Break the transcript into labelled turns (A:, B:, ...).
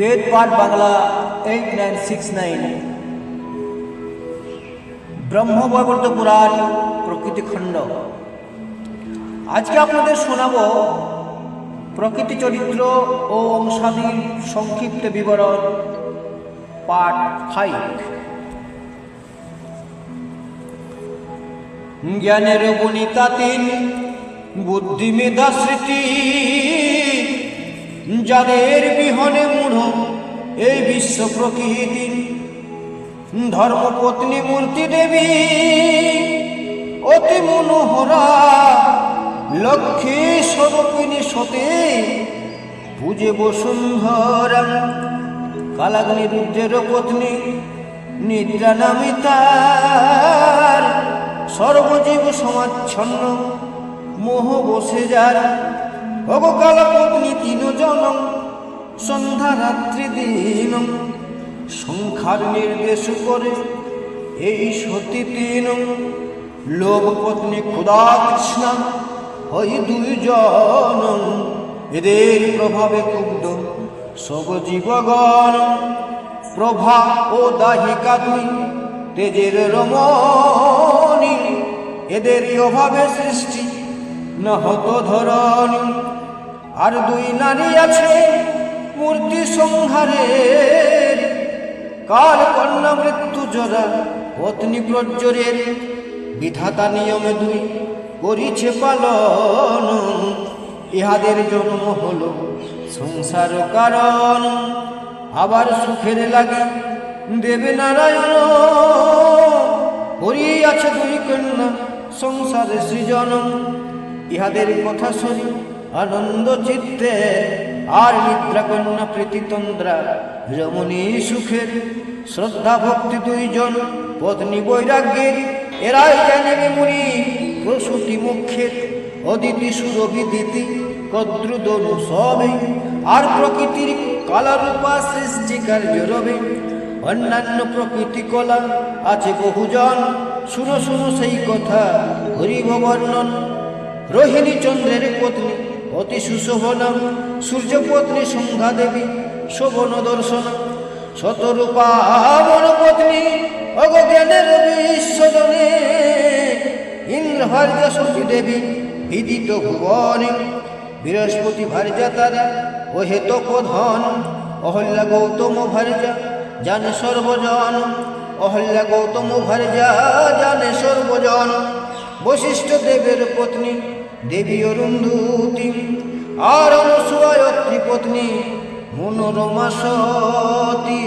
A: বেদ পাঠ Bangla eight nine six nine Brahmavaivarta Purana প্রকৃতি খণ্ড আজকে আপনাদের শোনাব প্রকৃতি চরিত্র ও অংশাদির সংক্ষিপ্ত বিবরণ, পার্ট ফাইভ জ্ঞানের বনিতা তিন বুদ্ধি মেধা স্মৃতি। যাদের বিহনে মূঢ় এই বিশ্ব প্রকৃতি। ধর্মপত্নী মূর্তি দেবী, অতি মনোহরা, লক্ষ্মী স্বরূপিণী সতে, পূজে বসুন্ধরা। কালাগ্নি রুদ্রের পত্নী নিদ্রা নামিতার সর্বজীব সমাচ্ছন্ন, মোহ বসে যার। অবকাল পত্নী সন্ধ্যা রাত্রি দিন সংখ্যার নির্দেশ করে এই সতী তিন লোভ পত্নী ক্ষুদা কৃষ্ণা হই দুইজন, এদের প্রভাবে ক্ষুব্ধ সব জীবগণ প্রভা ও দাহিকা দুই, তেজের রমণী, এদেরই অভাবে সৃষ্টি না হতো ধরণী। আর দুই নারী আছে মূর্তি সংহারের। কাল কন্যা মৃত্যু জরা, পত্নী প্রজ্জরের বিধাতা নিয়মে দুই করিছে পালন। ইহাদের জন্ম হলো সংসার কারণ। আবার সুখের লাগে দেবে নারায়ণ করিয়াছে দুই কন্যা সংসারে সৃজন। ইহাদের কথা শুনি আনন্দ চিত্তে আর নিদ্রা কন্যা প্রীতিতন্দ্রা, রমণী সুখের শ্রদ্ধা ভক্তি দুইজন, পত্নী বৈরাগ্যের, এরাই জানেবে মুনি? প্রসূতি মুখের অদিতি সুরভি দিতি কদ্রুদনু সবে, আর প্রকৃতির কালারূপা সৃষ্টি কার্য রবে। অন্যান্য প্রকৃতি কলা আছে বহুজন, শুনো শুনো সেই কথা হরিভ বর্ণন রোহিণী চন্দ্রের পত্নী অতি সুশোভনা সূর্যপত্নী সংখ্যা দেবী শোভন দর্শন। শতরূপা পত্নী অগজ্ঞানের বিশ্বজনে। ইন্দ্র ভার্যা শশী দেবী বিদিত ভুবনে। বৃহস্পতি ভার্যা তারা ও হেতক ধন অহল্যা গৌতম ভার্যা জানে সর্বজন। অহল্যা গৌতম ভার্যা জানে সর্বজন। বশিষ্ঠ দেবের পত্নী দেবী অরুন্ধুতি আর অনুসূয়ত্রী পত্নী মনোরমা সতী।